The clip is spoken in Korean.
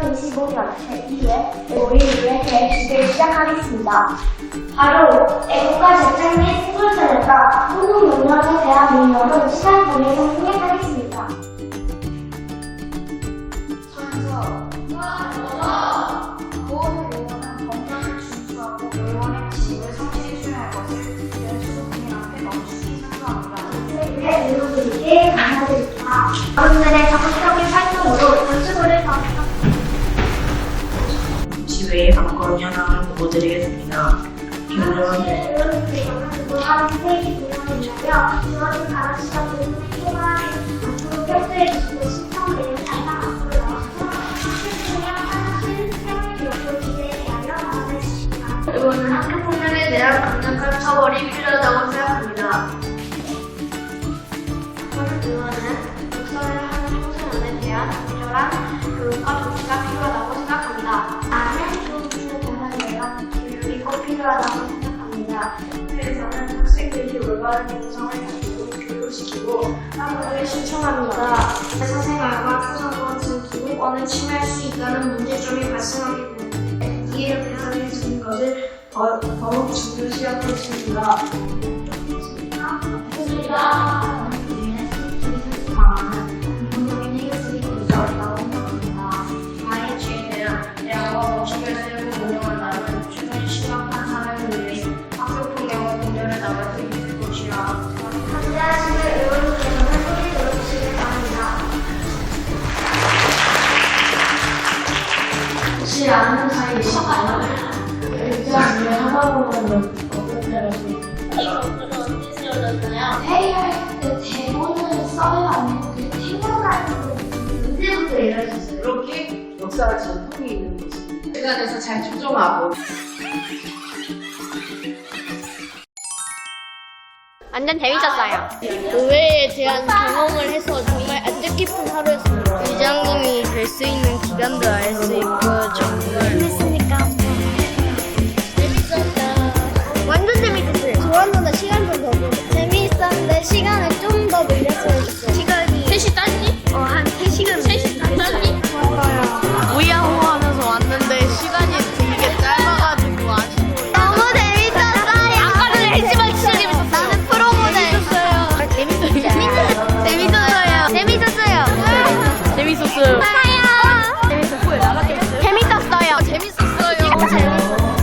2025년 100일에 우리의 대주제를 시작하겠습니다. 바로 애국가 재창의 생물전에다 한국 문명의 대한민국을 시간 보내서 생각하겠습니다. 전서, 와, 고원을 외원한 건강을 주추하고 외원의 지식을 성실히 수행할 것을 연수국민 앞에 넘치기 선서합니다. 네, 여러분께 감사드립니다. 여러분들의 적극적인 활동으로 연수고를 더 지회의 감건 현황을 주십니다. 이거는 학교 폭력에 대한 강력한 처벌이 필요하다고 생각합니다. 올바른 정성을 가지고 교육시키고 학업을 신청합니다. 사생활과 초상권 등 기본권을 침해할 수 있다는 문제점이 발생하게 되는데 이에 대응해 주는 것을 더, 더욱 중요시할 것입니다. 방안은 혹시 아는 사이 있을까요? 일단 어떤 때가 좀 회의할 때 대본을 써야 하는 그 생각나는 언제부터 일하셨어요? 이렇게 역사가 전통이 있는 곳입니다. 시간에서 잘 조정하고 완전 재밌었어요. 의회에 대한 경험을 해서 정말 안 뜻깊은 하루였습니다. 의장님이 될 수 있는 기간도 알 수 있고 재밌었는데 시간을 좀 더 늘렸으면 좋겠어. 시간이. 3시 땄니? 어, 한 3시간. 3시 땄니? 우야호 하면서 왔는데 시간이 되게 짧아가지고 아쉬워요. 너무 재밌었어요. 아까는 했지만 진짜 재밌었어요. 나는 프로모델. 아, 재밌었어요. 재밌었어요. 재밌었어요. 재밌었어요. 재밌었어요. 재밌었어요. 재밌었어요. 아, 재밌었어요.